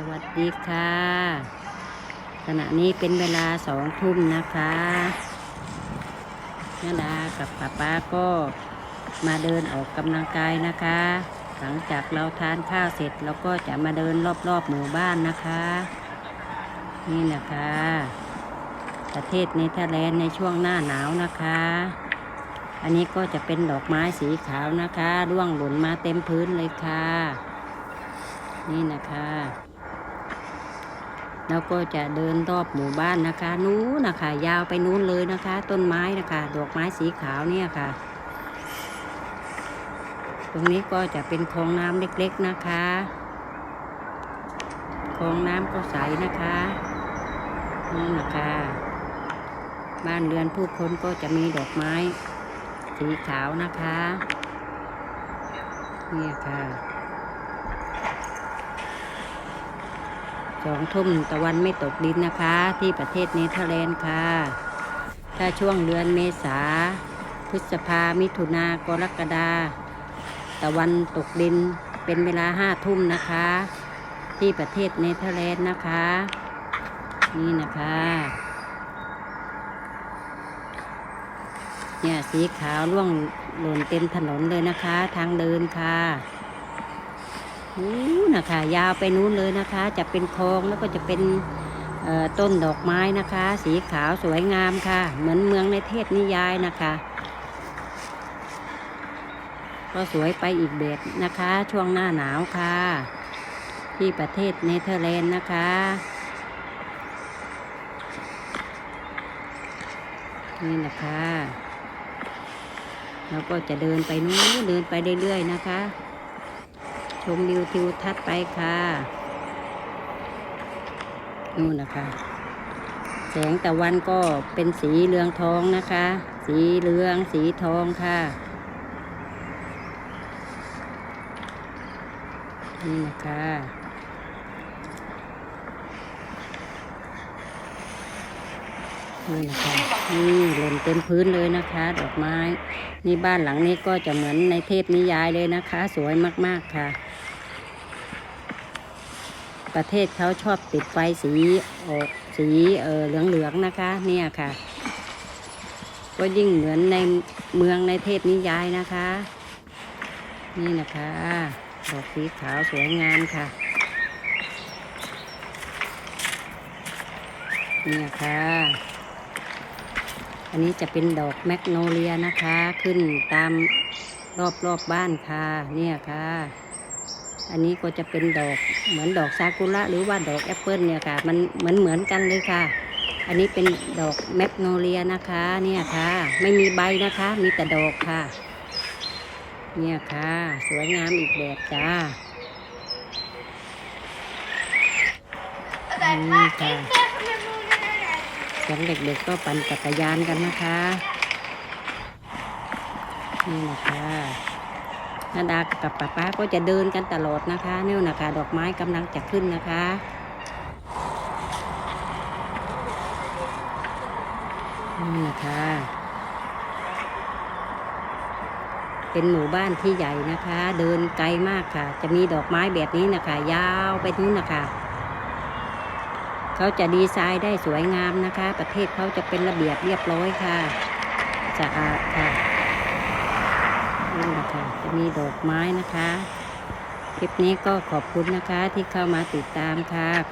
สวัสดีค่ะ ขณะนี้เป็นเวลาสองทุ่มนะคะนาดากับป้าป้าก็มาเดินออกกำลังกายนะคะ หลังจากเราทานข้าวเสร็จเราก็จะมาเดินรอบๆหมู่บ้านนะคะ นี่นะคะ ประเทศเนเธอร์แลนด์ในช่วงหน้าหนาวนะคะ อันนี้ก็จะเป็นดอกไม้สีขาวนะคะ ร่วงหล่นมาเต็มพื้นเลยค่ะ นี่นะคะ แล้วก็จะเดินรอบหมู่บ้านนะคะนู้นนะคะ ยาวไปนู้นเลยนะคะ ต้นไม้นะคะดอกไม้สีขาวเนี่ยค่ะ ตรงนี้ก็จะเป็นคลองน้ำเล็กๆนะคะคลองน้ำก็ใสนะคะนี่นะคะ บ้านเรือนผู้คนก็จะมีดอกไม้สีขาวนะคะ เนี่ยค่ะ สองทุ่มตะวันไม่ตกดินนะคะ ที่ประเทศเนเธอร์แลนด์ค่ะ ถ้าช่วงเดือนเมษา พฤษภามิถุนากรกฎาตะวันตกดินเป็นเวลาห้าทุ่มนะคะ ที่ประเทศเนเธอร์แลนด์นะคะ นี่นะคะเนี่ยสีขาวร่วงหล่นเต็มถนนเลยนะคะ ทางเดินค่ะ นู้นนะคะ ยาวไปนู้นเลยนะคะ จะเป็นคลองแล้วก็จะเป็นต้นดอกไม้นะคะ สีขาวสวยงามค่ะ เหมือนเมืองในเทพนิยายนะคะ ก็สวยไปอีกแบบนะคะ ช่วงหน้าหนาวค่ะ ที่ประเทศเนเธอร์แลนด์นะคะนี่นะคะเราก็จะเดินไปนู้นเดินไปเรื่อยๆนะคะ ชมวิวทิวทัศน์ไปค่ะนู่นนะคะ แสงตะวันก็เป็นสีเหลืองทองนะคะ สีเหลืองสีทองค่ะนี่นะคะ นี่นะคะนี่หล่นเต็มพื้นเลยนะคะ ดอกไม้ นี่บ้านหลังนี้ก็จะเหมือนในเทพนิยายเลยนะคะ สวยมากๆค่ะ ประเทศเขาชอบติดไฟสีออกสีเออเหลืองๆนะคะ เนี่ยค่ะ ก็ยิ่งเหมือนในเมืองในเทพนิยายนะคะ นี่นะคะดอกสีขาวสวยงามค่ะนี่ค่ะ อันนี้จะเป็นดอกแมกโนเลียนะคะ ขึ้นตามรอบรอบๆบ้านค่ะ เนี่ยค่ะ อันนี้ก็จะเป็นดอกเหมือนดอกซากุระหรือว่าดอกแอปเปิลเนี่ยค่ะ มันเหมือนเหมือนกันเลยค่ะ อันนี้เป็นดอกแมกโนเลียนะคะ เนี่ยค่ะ ไม่มีใบนะคะ มีแต่ดอกค่ะ เนี่ยค่ะ สวยงามอีกแบบจ้านี่ค่ะ ของเด็กๆก็ปั่นจักรยานกันนะคะ นี่นะคะนาดากับป้าป้าก็จะเดินกันตลอดนะคะเนี่ยนะคะ ดอกไม้กำลังจะขึ้นนะคะนี่นะคะเป็นหมู่บ้านที่ใหญ่นะคะ เดินไกลมากค่ะ จะมีดอกไม้แบบนี้นะคะ ยาวไปนู้นนะคะ เขาจะดีไซน์ได้สวยงามนะคะ ประเทศเขาจะเป็นระเบียบเรียบร้อยค่ะสะอาดค่ะนี่นะคะจะมีดอกไม้นะคะ คลิปนี้ก็ขอบคุณนะคะที่เข้ามาติดตามค่ะ